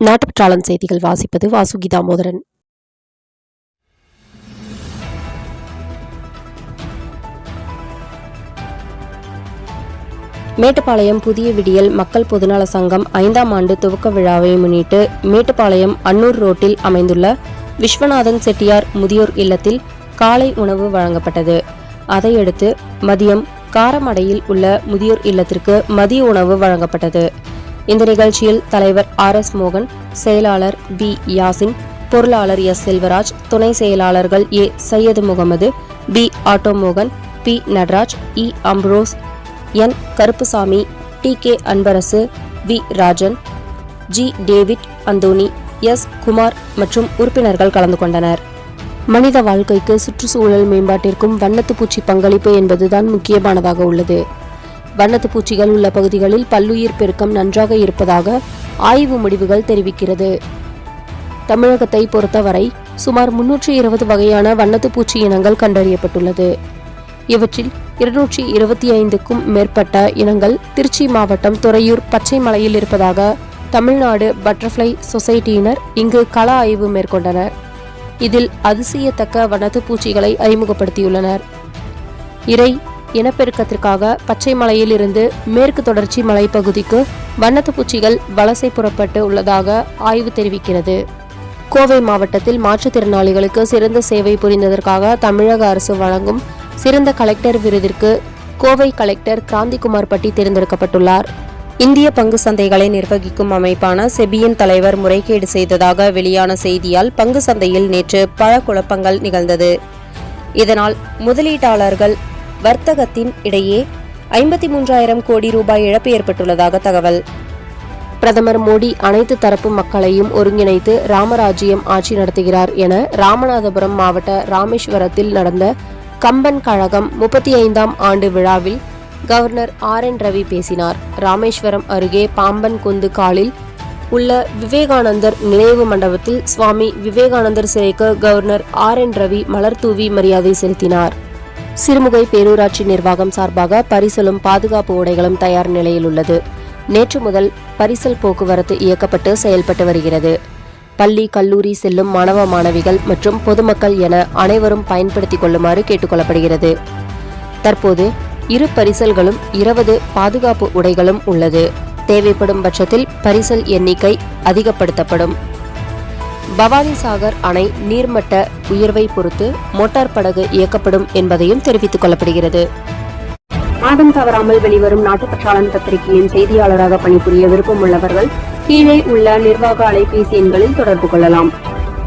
நாட்டுப்பற்றாளன் செய்திகள் வாசிப்பது வாசுகி தாமோதரன் மேட்டுப்பாளையம் புதிய விடியல் மக்கள் பொதுநல சங்கம் ஐந்தாம் ஆண்டு துவக்க விழாவை முன்னிட்டு மேட்டுப்பாளையம் அன்னூர் ரோட்டில் அமைந்துள்ள விஸ்வநாதன் செட்டியார் முதியோர் இல்லத்தில் காலை உணவு வழங்கப்பட்டது. அதையடுத்து மதியம் காரமடையில் உள்ள முதியோர் இல்லத்திற்கு மதிய உணவு வழங்கப்பட்டது. இந்த நிகழ்ச்சியில் தலைவர் ஆர் எஸ் மோகன் செயலாளர் பி யாசின் பொருளாளர் எஸ் செல்வராஜ் துணை செயலாளர்கள் A Syed Mohammed P auto மோகன் P Natraj E Ambrose N Karuppusamy T K Anbarasu V Rajan G David Anthony S. Kumar மற்றும் உறுப்பினர்கள் கலந்து கொண்டனர். மனித வாழ்க்கைக்கு சுற்றுச்சூழல் மேம்பாட்டிற்கும் வண்ணத்துப்பூச்சி பங்களிப்பு என்பதுதான் முக்கியமானதாக உள்ளது. வண்ணத்துப்பூச்சிகள் உள்ள பகுதிகளில் பல்லுயிர் பெருக்கம் நன்றாக இருப்பதாக ஆய்வு முடிவுகள் தெரிவிக்கிறது. தமிழகத்தை பொறுத்தவரை சுமார் முன்னூற்றி இருபது வகையான வண்ணத்துப்பூச்சி இனங்கள் கண்டறியப்பட்டுள்ளது. இவற்றில் இருநூற்றி இருபத்தி ஐந்துக்கும் மேற்பட்ட இனங்கள் திருச்சி மாவட்டம் துறையூர் பச்சை மலையில் இருப்பதாக தமிழ்நாடு பட்டர்ஃப்ளை சொசைட்டியினர் இங்கு கள ஆய்வு மேற்கொண்டனர். இதில் அதிசயத்தக்க வனத்து பூச்சிகளை அறிமுகப்படுத்தியுள்ளனர். இறை இனப்பெருக்கத்திற்காக பச்சை மலையில் இருந்து மேற்கு தொடர்ச்சி மலைப்பகுதிக்கு வண்ணத்து பூச்சிகள் வலசை புறப்பட்டு உள்ளதாக ஆய்வு தெரிவிக்கிறது. கோவை மாவட்டத்தில் மாற்றுத்திறனாளிகளுக்கு சிறந்த சேவை புரிந்ததற்காக தமிழக அரசு வழங்கும் சிறந்த கலெக்டர் விருதிற்கு கோவை கலெக்டர் கிராந்திகுமார் பட்டி தேர்ந்தெடுக்கப்பட்டுள்ளார். இந்திய பங்கு சந்தைகளை நிர்வகிக்கும் அமைப்பான செபியின் தலைவர் முறைகேடு செய்ததாக வெளியான செய்தியால் பங்கு சந்தையில் நேற்று பல குழப்பங்கள் நிகழ்ந்தது. இதனால் முதலீட்டாளர்கள் வர்த்தகத்தின் இடையே ஐம்பத்தி மூன்றாயிரம் கோடி ரூபாய் இழப்பு ஏற்பட்டுள்ளதாக தகவல். பிரதமர் மோடி அனைத்து தரப்பு மக்களையும் ஒருங்கிணைத்து ராமராஜ்யம் ஆட்சி நடத்துகிறார் என ராமநாதபுரம் மாவட்ட ராமேஸ்வரத்தில் நடந்த கம்பன் கழகம் முப்பத்தி ஐந்தாம் ஆண்டு விழாவில் கவர்னர் ஆர் என் ரவி பேசினார். ராமேஸ்வரம் அருகே பாம்பன் குந்து காலில் உள்ள விவேகானந்தர் நினைவு மண்டபத்தில் சுவாமி விவேகானந்தர் சிலைக்கு கவர்னர் ஆர் என் ரவி மலர் தூவி மரியாதை செலுத்தினார். சிறுமுகை பேரூராட்சி நிர்வாகம் சார்பாக பரிசலும் பாதுகாப்பு உடைகளும் தயார் நிலையில் உள்ளது. நேற்று முதல் பரிசல் போக்குவரத்து இயக்கப்பட்டு செயல்பட்டு வருகிறது. பள்ளி கல்லூரி செல்லும் மாணவ மாணவிகள் மற்றும் பொதுமக்கள் என அனைவரும் பயன்படுத்திக் கொள்ளுமாறு கேட்டுக்கொள்ளப்படுகிறது தற்போது இரு பரிசல்களும் இருபது பாதுகாப்பு உடைகளும் உள்ளது. தேவைப்படும் பட்சத்தில் பரிசல் எண்ணிக்கை அதிகப்படுத்தப்படும். பவானி சாகர் அணை நீர்மட்ட உயர்வை பொறுத்து மோட்டார் படகு இயக்கப்படும் என்பதையும் தெரிவித்துக் கொள்ளப்படுகிறது. மாதம் தவறாமல் வெளிவரும் நாட்டுப்பற்றாளன் பத்திரிகையின் செய்தியாளராக பணிபுரிய விருப்பம் உள்ளவர்கள் கீழே உள்ள நிர்வாக அலைபேசி எண்களில் தொடர்பு கொள்ளலாம்.